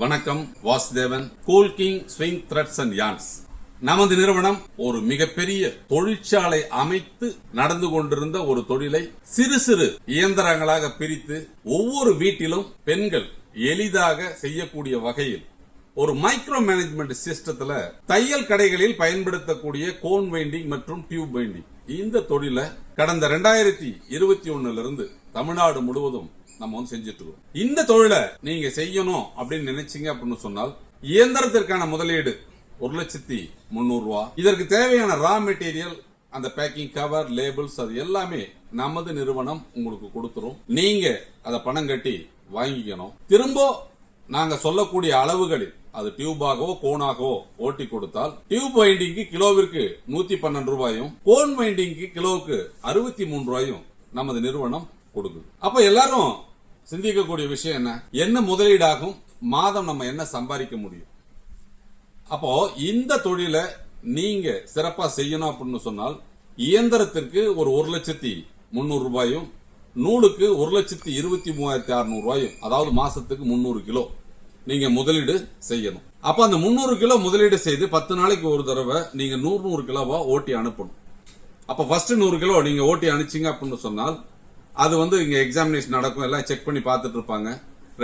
வணக்கம் Vasudevan cool king swing threads and yarns நமது நிறுவனம் ஒரு மிகப்பெரிய தொழிற்சாலை அமைத்து நடந்து கொண்டிருந்த ஒரு தொழிலை சிறு சிறு இயந்திரங்களாக பிரித்து ஒவ்வொரு வீட்டிலும் பெண்கள் எளிதாக செய்யக்கூடிய வகையில் ஒரு மைக்ரோ மேனேஜ்மெண்ட் சிஸ்டத்துல தையல் கடைகளில் பயன்படுத்தக்கூடிய கோன் வைண்டிங் மற்றும் டியூப் வைண்டிங் இந்த தொழிலை கடந்த ரெண்டாயிரத்தி இருபத்தி ஒண்ணுல இருந்து தமிழ்நாடு முழுவதும் நம்ம வந்து செஞ்சுட்டு இருக்கோம். இந்த தொழிலை நீங்க செய்யணும் அப்படின்னு நினைச்சீங்க அப்படின்னு சொன்னால் இயந்திரத்திற்கான முதலீடு ஒரு லட்சத்தி முன்னூறு ரூபா. இதற்கு தேவையான ரா மெட்டீரியல் அந்த பேக்கிங் கவர் லேபிள்ஸ் அது எல்லாமே நமது நிறுவனம் உங்களுக்கு கொடுத்துரும். நீங்க அதை பணம் கட்டி வாங்கிக்கணும். திரும்ப நாங்க சொல்லக்கூடிய அளவுகளில் அது டியூபாகவோ கோனாகவோ ஓட்டி கொடுத்தால் டியூப் வைண்டிங்க்கு கிலோவிற்கு நூத்தி பன்னெண்டு ரூபாயும் கோன் வைண்டிங்க்கு கிலோவுக்கு அறுபத்தி மூணு ரூபாயும் நமது நிறுவனம் கொடுக்குது. அப்ப எல்லாரும் சிந்திக்கக்கூடிய விஷயம் என்ன? என்ன முதலீடாகும்? மாதம் நம்ம என்ன சம்பாதிக்க முடியும்? அப்போ இந்த தொழிலை நீங்க சிறப்பா செய்யணும் அப்படின்னு சொன்னால் இயந்திரத்திற்கு ஒரு ஒரு லட்சத்தி முன்னூறு ரூபாயும் நூலுக்கு ஒரு லட்சத்தி இருபத்தி மூவாயிரத்தி அறுநூறு ரூபாயும் அதாவது மாசத்துக்கு முன்னூறு கிலோ நீங்க முதலீடு செய்யணும். அப்ப அந்த முந்நூறு கிலோ முதலீடு செய்து பத்து நாளைக்கு ஒரு தடவை நீங்க நூறு நூறு கிலோவா ஓட்டி அனுப்பணும். அப்ப ஃபர்ஸ்ட் நூறு கிலோ நீங்க ஓட்டி அனுப்பிச்சிங்க அப்படின்னு சொன்னால் அது வந்து இங்க எக்ஸாமினேஷன் நடக்கும் எல்லாம் செக் பண்ணி பார்த்துட்டு இருப்பாங்க.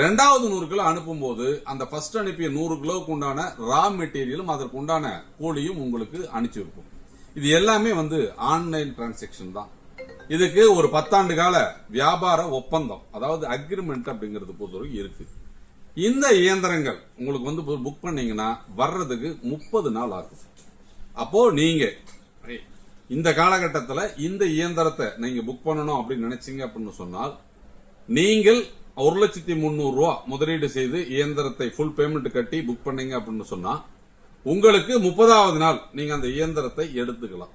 ரெண்டாவது நூறு கிலோ அனுப்பும்போது அந்த ஃபர்ஸ்ட் அனுப்பிய நூறு கிலோவுக்கு உண்டான ரா மெட்டீரியலும் அதற்கு உண்டான கூலியும் உங்களுக்கு அனுப்பிச்சி வைப்போம் இது எல்லாமே வந்து ஆன்லைன் டிரான்சாக்ஷன் தான். இதுக்கு ஒரு பத்தாண்டு கால வியாபார ஒப்பந்தம் அதாவது அக்ரிமெண்ட் அப்படிங்கிறது பொறுத்தவரைக்கும் இருக்கு. இந்த இயந்திரங்கள் உங்களுக்கு வந்து புக் பண்ணீங்கன்னா வர்றதுக்கு முப்பது நாள் ஆகும். அப்போ நீங்க இந்த காலகட்டத்தில் இந்த இயந்திரத்தை நீங்க புக் பண்ணணும் அப்படின்னு நினச்சிங்க அப்படின்னு சொன்னால் நீங்கள் ஒரு லட்சத்தி முந்நூறுரூவா முதலீடு செய்து இயந்திரத்தை ஃபுல் பேமெண்ட் கட்டி புக் பண்ணீங்க அப்படின்னு சொன்னால் உங்களுக்கு முப்பதாவது நாள் நீங்கள் அந்த இயந்திரத்தை எடுத்துக்கலாம்.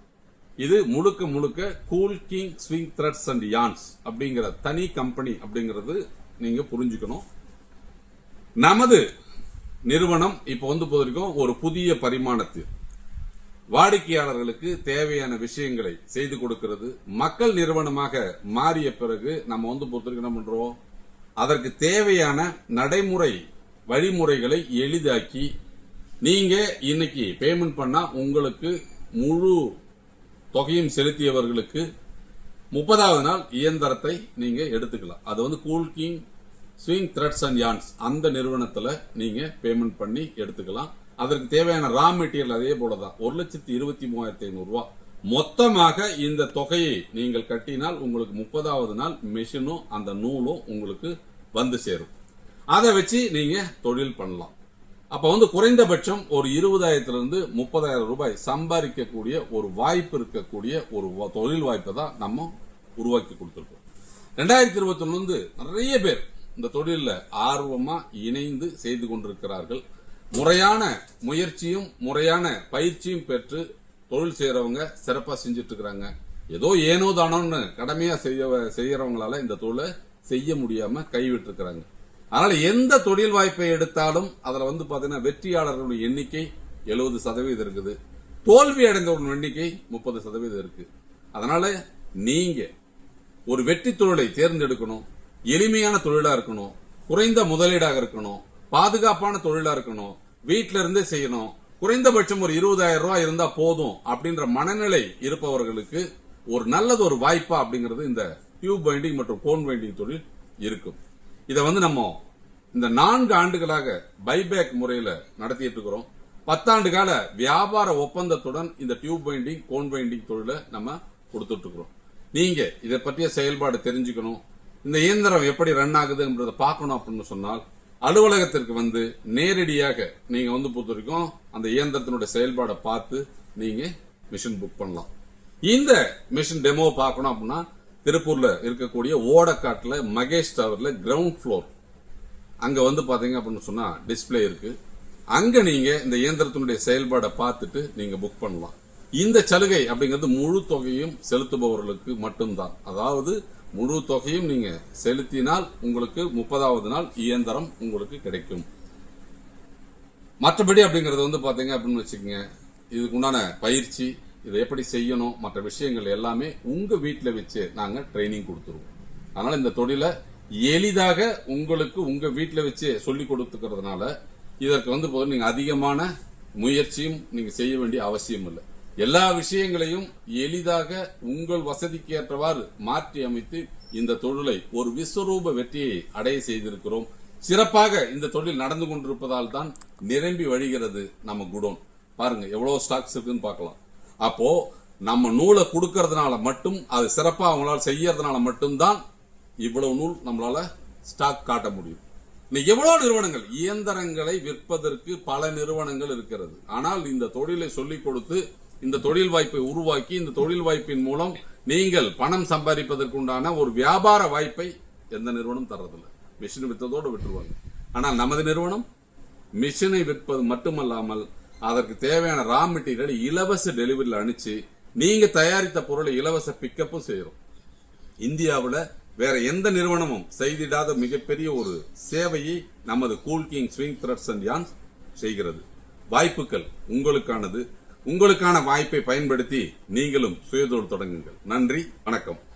இது முழுக்க முழுக்க cool king swing threads and yarns அப்படிங்கிற தனி கம்பெனி அப்படிங்கிறது நீங்கள் புரிஞ்சுக்கணும். நமது நிறுவனம் இப்போ வந்து போதிருக்கும் ஒரு புதிய பரிமாணத்தில். வாடிக்கையாளர்களுக்கு தேவையான விஷயங்களை செய்து கொடுக்கிறது. மக்கள் நிறுவனமாக மாறிய பிறகு நம்ம வந்து பொறுத்திருக்க என்ன பண்றோம்? அதற்கு தேவையான நடைமுறை வழிமுறைகளை எளிதாக்கி நீங்க இன்னைக்கு பேமெண்ட் பண்ணா உங்களுக்கு முழு தொகையும் செலுத்தியவர்களுக்கு முப்பதாவது நாள் இயந்திரத்தை நீங்க எடுத்துக்கலாம். அது வந்து cool king swing threads and yarns அந்த நிறுவனத்தில் நீங்கள் பேமெண்ட் பண்ணி எடுத்துக்கலாம். அதற்கு தேவையான ரா மெட்டீரியல் அதே போலதான். ஒரு லட்சத்தி இருபத்தி மூவாயிரத்தி ஐநூறுரூவா மொத்தமாக இந்த தொகையை நீங்கள் கட்டினால் உங்களுக்கு முப்பதாவது நாள் மெஷினும் அந்த நூலும் உங்களுக்கு வந்து சேரும். அதை வச்சு நீங்கள் தொழில் பண்ணலாம். அப்போ வந்து குறைந்தபட்சம் ஒரு இருபதாயிரத்திலிருந்து முப்பதாயிரம் ரூபாய் சம்பாதிக்கக்கூடிய ஒரு வாய்ப்பு இருக்கக்கூடிய ஒரு தொழில் வாய்ப்பை தான் நம்ம உருவாக்கி கொடுத்துருக்கோம். ரெண்டாயிரத்தி இருபத்தி நிறைய பேர் இந்த தொழிலில் ஆர்வமாக இணைந்து செய்து கொண்டிருக்கிறார்கள். முறையான முயற்சியும் முறையான பயிற்சியும் பெற்று தொழில் செய்கிறவங்க சிறப்பாக செஞ்சுட்டு இருக்கிறாங்க ஏதோ ஏனோ தானோன்னு கடமையாக செய்ய செய்கிறவங்களால இந்த தொழிலை செய்ய முடியாமல் கைவிட்டுருக்கிறாங்க. அதனால் எந்த தொழில் வாய்ப்பை எடுத்தாலும் அதில் வந்து பார்த்தீங்கன்னா வெற்றியாளர்களுடைய எண்ணிக்கை எழுபது சதவீதம் இருக்குது. தோல்வி அடைந்தவர்கள் எண்ணிக்கை முப்பது சதவீதம் இருக்குது அதனால் நீங்கள் ஒரு வெற்றி தொழிலை தேர்ந்தெடுக்கணும். எளிமையான தொழிலா இருக்கணும். குறைந்த முதலீடாக இருக்கணும். பாதுகாப்பான தொழிலா இருக்கணும். வீட்டில இருந்தே செய்யணும். குறைந்தபட்சம் ஒரு இருபதாயிரம் ரூபாய் இருந்தா போதும் அப்படின்ற மனநிலை இருப்பவர்களுக்கு ஒரு நல்லது ஒரு வாய்ப்பா அப்படிங்கிறது இந்த டியூப் பைண்டிங் மற்றும் கோன் பைண்டிங் தொழில் இருக்கும். இதை வந்து நம்ம இந்த நான்கு ஆண்டுகளாக பைபேக் முறையில நடத்திட்டு இருக்கிறோம். பத்தாண்டு கால வியாபார ஒப்பந்தத்துடன் இந்த டியூப் பைண்டிங் கோன் பைண்டிங் தொழிலை நம்ம கொடுத்துட்டு இருக்கிறோம். நீங்க இதை பற்றிய செயல்பாடு தெரிஞ்சுக்கணும். இந்த இயந்திரம் எப்படி ரன் ஆகுதுன்றதை பார்க்கணும் அப்படின்னு சொன்னால் அலுவலகத்திற்கு வந்து நேரடியாக நீங்க வந்து பொறுத்த வரைக்கும் அந்த இயந்திரத்தினுடைய செயல்பாடை பார்த்து நீங்க மிஷின் புக் பண்ணலாம். இந்த மிஷின் டெமோ பார்க்கணும் அப்படின்னா திருப்பூர்ல இருக்கக்கூடிய ஓடக்காட்டில் மகேஷ் டவர்ல கிரவுண்ட் ஃப்ளோர் அங்க வந்து பாத்தீங்க அப்படின்னு சொன்னா டிஸ்ப்ளே இருக்கு. அங்க நீங்க இந்த இயந்திரத்தினுடைய செயல்பாடை பார்த்துட்டு நீங்க புக் பண்ணலாம். இந்த சலுகை அப்படிங்கிறது முழு தொகையும் செலுத்துபவர்களுக்கு மட்டும்தான். அதாவது முழு தொகையும் நீங்கள் செலுத்தினால் உங்களுக்கு முப்பதாவது நாள் இயந்திரம் உங்களுக்கு கிடைக்கும். மற்றபடி அப்படிங்கிறது வந்து பார்த்தீங்க அப்படின்னு வச்சுக்கோங்க. இதுக்கு உண்டான பயிற்சி இதை எப்படி செய்யணும் மற்ற விஷயங்கள் எல்லாமே உங்கள் வீட்டில் வச்சு நாங்கள் ட்ரைனிங் கொடுத்துருவோம். அதனால் இந்த தொழிலை எளிதாக உங்களுக்கு உங்கள் வீட்டில் வச்சு சொல்லி கொடுத்துக்கிறதுனால இதற்கு வந்து போது நீங்கள் அதிகமான முயற்சியும் நீங்கள் செய்ய வேண்டிய அவசியம் இல்லை எல்லா விஷயங்களையும் எளிதாக உங்கள் வசதிக்கு ஏற்றவாறு மாற்றி அமைத்து இந்த தொழிலை ஒரு விஸ்வரூப வெற்றியை அடைய செய்திருக்கிறோம். சிறப்பாக இந்த தொழில் நடந்து கொண்டிருப்பதால் தான் நிரம்பி வழிகிறது நம்ம குடோன். பாருங்க எவ்வளவு ஸ்டாக்ஸ் இருக்குன்னு பார்க்கலாம். அப்போ நம்ம நூலை கொடுக்கறதுனால மட்டும் அது சிறப்பாக அவங்களால செய்யறதுனால மட்டும்தான் இவ்வளவு நூல் நம்மளால ஸ்டாக் காட்ட முடியும். இன்னைக்கு எவ்வளவு நிறுவனங்கள் இயந்திரங்களை விற்பதற்கு பல நிறுவனங்கள் இருக்கிறது. ஆனால் இந்த தொழிலை சொல்லிக் கொடுத்து இந்த தொழில் வாய்ப்பை உருவாக்கி இந்த தொழில் வாய்ப்பின் மூலம் நீங்கள் பணம் சம்பாதிப்பதற்குண்டான ஒரு வியாபார வாய்ப்பை எந்த நிறுவனம் தர்றதில்லை. மிஷின் விற்றதோடு விட்டுருவாங்க. ஆனால் நமது நிறுவனம் மிஷினை விற்பது மட்டுமல்லாமல் அதற்கு தேவையான ரா மெட்டீரியல் இலவச டெலிவரியில் அனுப்பிச்சு நீங்க தயாரித்த பொருளை இலவச பிக்கப்பும் செய்யறோம். இந்தியாவில் வேற எந்த நிறுவனமும் செய்திடாத மிகப்பெரிய ஒரு சேவையை நமது cool king swing threads and yarns செய்கிறது. வாய்ப்புகள் உங்களுக்கானது. உங்களுக்கான வாய்ப்பை பயன்படுத்தி நீங்களும் சுயதொழில் தொடங்குங்கள். நன்றி வணக்கம்.